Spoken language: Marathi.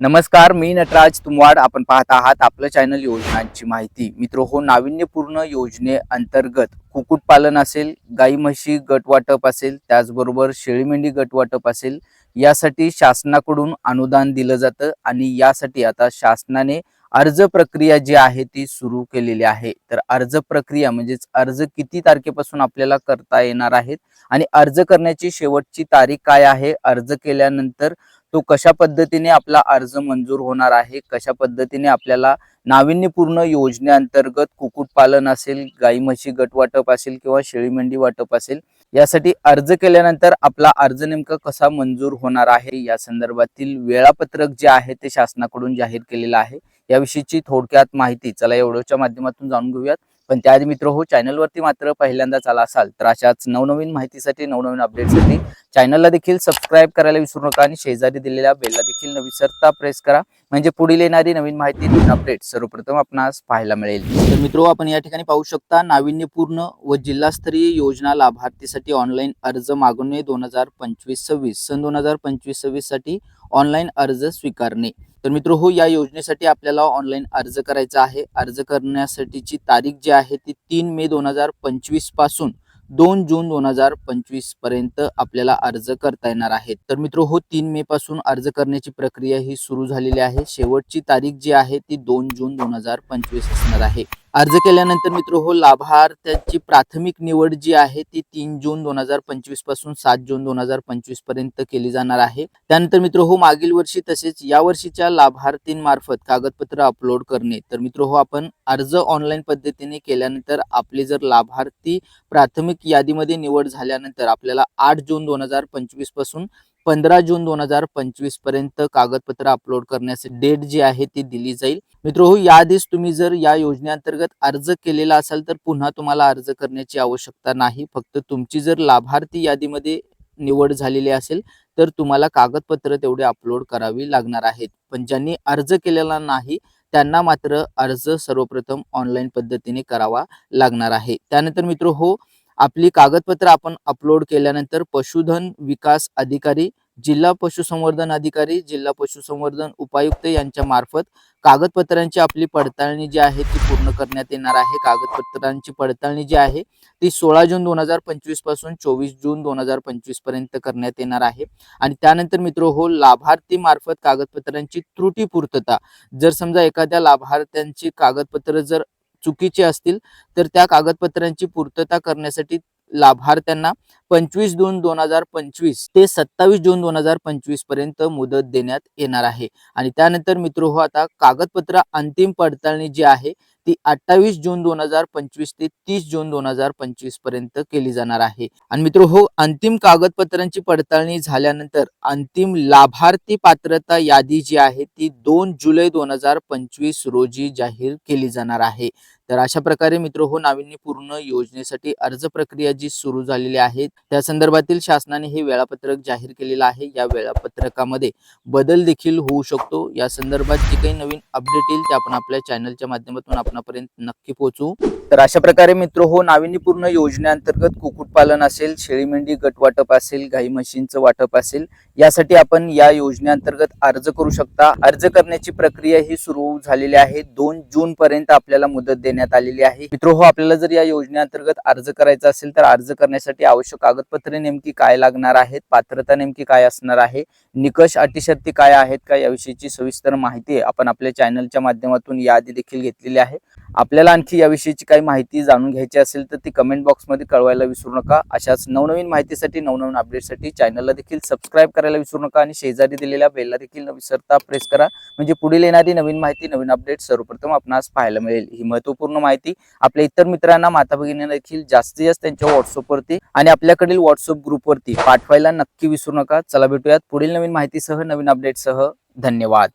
नमस्कार मी नटराज तुमवाड. आपण पाहत आहात आपलं चॅनल योजनांची माहिती. मित्र हो नाविन्यपूर्ण योजने अंतर्गत कुक्कुटपालन असेल गाई म्हशी गटवाटप असेल त्याचबरोबर शेळी मेंढी असेल यासाठी शासनाकडून अनुदान दिलं जातं आणि यासाठी आता शासनाने अर्ज प्रक्रिया जी आहे ती सुरू केलेली आहे. तर अर्ज प्रक्रिया म्हणजेच अर्ज किती तारखेपासून आपल्याला करता येणार आहेत आणि अर्ज करण्याची शेवटची तारीख काय आहे? अर्ज केल्यानंतर तो कशा पद्धतीने आपला अर्ज मंजूर होणार आहे? कशा पद्धतीने आपल्याला नाविन्यपूर्ण योजनेअंतर्गत कुक्कुटपालन असेल गाई म्हशी गट वाटप असेल किंवा शेळी मेंढी वाटप असेल यासाठी अर्ज केल्यानंतर आपला अर्ज नेमका कसा मंजूर होणार आहे? या संदर्भातील वेळापत्रक जे आहे ते शासनाकडून जाहीर केलेलं आहे. याविषयीची थोडक्यात माहिती चला एवढ्याच्या माध्यमातून जाणून घेऊयात. पण त्याआधी मित्र हो चॅनलवरती मात्र पहिल्यांदाच आला असाल तर अशाच नवनवीन माहितीसाठी नवनवीन अपडेटसाठी चॅनलला देखील सबस्क्राईब करायला विसरू नका आणि शेजारी दिलेल्या बेलला देखील न विसरता प्रेस करा. म्हणजे पुढील येणारी नवीन माहिती नवीन अपडेट सर्वप्रथम आपणास पाहायला मिळेल. तर मित्रो आपण या ठिकाणी पाहू शकता नाविन्यपूर्ण व जिल्हास्तरीय योजना लाभार्थीसाठी ऑनलाईन अर्ज मागवणे दोन हजार पंचवीस सव्वीस. सन दोन हजार पंचवीस सव्वीससाठी ऑनलाईन अर्ज स्वीकारणे. तर मित्र हो या योजनेसाठी आपल्याला ऑनलाईन अर्ज करायचा आहे. अर्ज करण्यासाठीची तारीख जी आहे ती तीन मे दोन हजार पंचवीसपासून दोन जून दोन हजार पंचवीसपर्यंत आपल्याला अर्ज करता येणार आहे. तर मित्र हो तीन मे पासून अर्ज करण्याची प्रक्रिया ही सुरू झालेली आहे. शेवटची तारीख जी आहे ती दोन जून दोन हजार पंचवीस असणार आहे. अर्ज केल्यानंतर मित्र हो लाभार्थ्याची प्राथमिक निवड जी आहे ती तीन जून दोन हजार पंचवीसपासून सात जून दोन हजार पंचवीसपर्यंत केली जाणार आहे. त्यानंतर मित्र हो मागील वर्षी तसेच या वर्षीच्या लाभार्थींमार्फत कागदपत्र अपलोड करणे. तर मित्र हो आपण अर्ज ऑनलाईन पद्धतीने केल्यानंतर आपली जर लाभार्थी प्राथमिक यादीमध्ये निवड झाल्यानंतर आपल्याला आठ जून दोन हजार पंचवीसपासून पंधरा जून दोन हजार पंचवीसपर्यंत कागदपत्र अपलोड करण्याची डेट जी आहे ती दिली जाईल. मित्र हो याआधीच तुम्ही जर या योजनेअंतर्गत अर्ज केलेला असाल तर पुन्हा तुम्हाला अर्ज करण्याची आवश्यकता नाही. फक्त तुमची जर लाभार्थी यादीमध्ये निवड झालेली असेल तर तुम्हाला कागदपत्र तेवढे अपलोड करावी लागणार आहेत. पण ज्यांनी अर्ज केलेला नाही त्यांना मात्र अर्ज सर्वप्रथम ऑनलाईन पद्धतीने करावा लागणार आहे. त्यानंतर मित्र हो आपली कागदपत्र आपण अपलोड केल्यानंतर पशुधन विकास अधिकारी जिल्हा पशुसंवर्धन अधिकारी जिल्हा पशुसंवर्धन उपायुक्त यांच्या मार्फत कागदपत्रांची आपली पडताळणी जी आहे ती पूर्ण करण्यात येणार आहे. कागदपत्रांची पडताळणी जी आहे ती सोळा जून दोन हजार पंचवीसपासून चोवीस जून दोन हजार पंचवीसपर्यंत करण्यात येणार आहे. आणि त्यानंतर मित्र हो लाभार्थी मार्फत कागदपत्रांची त्रुटी पूर्तता. जर समजा एखाद्या लाभार्थ्यांची कागदपत्र जर चुकीचे असतील तर त्या कागदपत्रांची पूर्तता करण्यासाठी लाभार्थ्यांना पंचवीस जून दोन हजार पंचवीस ते सत्तावीस जून दोन हजार पंचवीसपर्यंत मुदत देण्यात येणार आहे. आणि त्यानंतर मित्र हो आता कागदपत्र अंतिम पडताळणी जी आहे ती अठ्ठावीस जून दोन हजार पंचवीस ते तीस जून दोन हजार पंचवीसपर्यंत केली जाणार आहे. आणि मित्र हो अंतिम कागदपत्रांची पडताळणी झाल्यानंतर अंतिम लाभार्थी पात्रता यादी जी आहे ती दोन जुलै दोन हजार पंचवीस रोजी जाहीर केली जाणार आहे. तर अशा प्रकारे मित्र हो नाविन्यपूर्ण योजनेसाठी अर्ज प्रक्रिया जी सुरू झालेली आहे त्या संदर्भातील शासनाने हे वेळापत्रक जाहीर केलेलं आहे. या वेळापत्रकामध्ये बदल देखील होऊ शकतो. या संदर्भात जे काही नवीन अपडेट येईल ते आपण आपल्या चॅनलच्या माध्यमातून आपणापर्यंत नक्की पोहोचू. तर अशा प्रकारे मित्र हो नाविन्यपूर्ण योजनेअंतर्गत कुक्कुटपालन असेल शेळी मेंढी गट वाटप असेल गाई म्हशींचं वाटप असेल यासाठी आपण या योजनेअंतर्गत अर्ज करू शकता. अर्ज करण्याची प्रक्रिया ही सुरू झालेली आहे. दोन जून पर्यंत आपल्याला मुदत देण्यात आलेली आहे. मित्र हो आपल्याला जर या योजनेअंतर्गत अर्ज करायचा असेल तर अर्ज करण्यासाठी आवश्यक कागदपत्रे नेमकी काय लागणार आहेत? पात्रता नेमकी काय असणार आहे? निकष अटीशर्ती काय आहेत का? याविषयीची सविस्तर माहिती आपण आपल्या चॅनलच्या माध्यमातून याआधी देखील घेतलेली आहे. आपल्याला आणखी याविषयीची काही माहिती जाणून घ्यायची असेल तर ती कमेंट बॉक्समध्ये कळवायला विसरू नका. अशाच नवनवीन माहितीसाठी नवनवीन अपडेटसाठी चॅनलला देखील सबस्क्राईब करायला विसरू नका आणि शेजारी दिलेल्या बेलला देखील न विसरता प्रेस करा. म्हणजे पुढील येणारी नवीन माहिती नवीन अपडेट सर्वप्रथम आपणास पाहायला मिळेल. ही महत्त्वपूर्ण माहिती आपल्या इतर मित्रांना माता भगिनींना देखील जास्तीत जास्त त्यांच्या व्हॉट्सअपवरती आणि आपल्याकडील व्हॉट्सअप ग्रुपवरती पाठवायला नक्की विसरू नका. चला भेटूयात पुढील नवीन माहितीसह नवीन अपडेटसह धन्यवाद.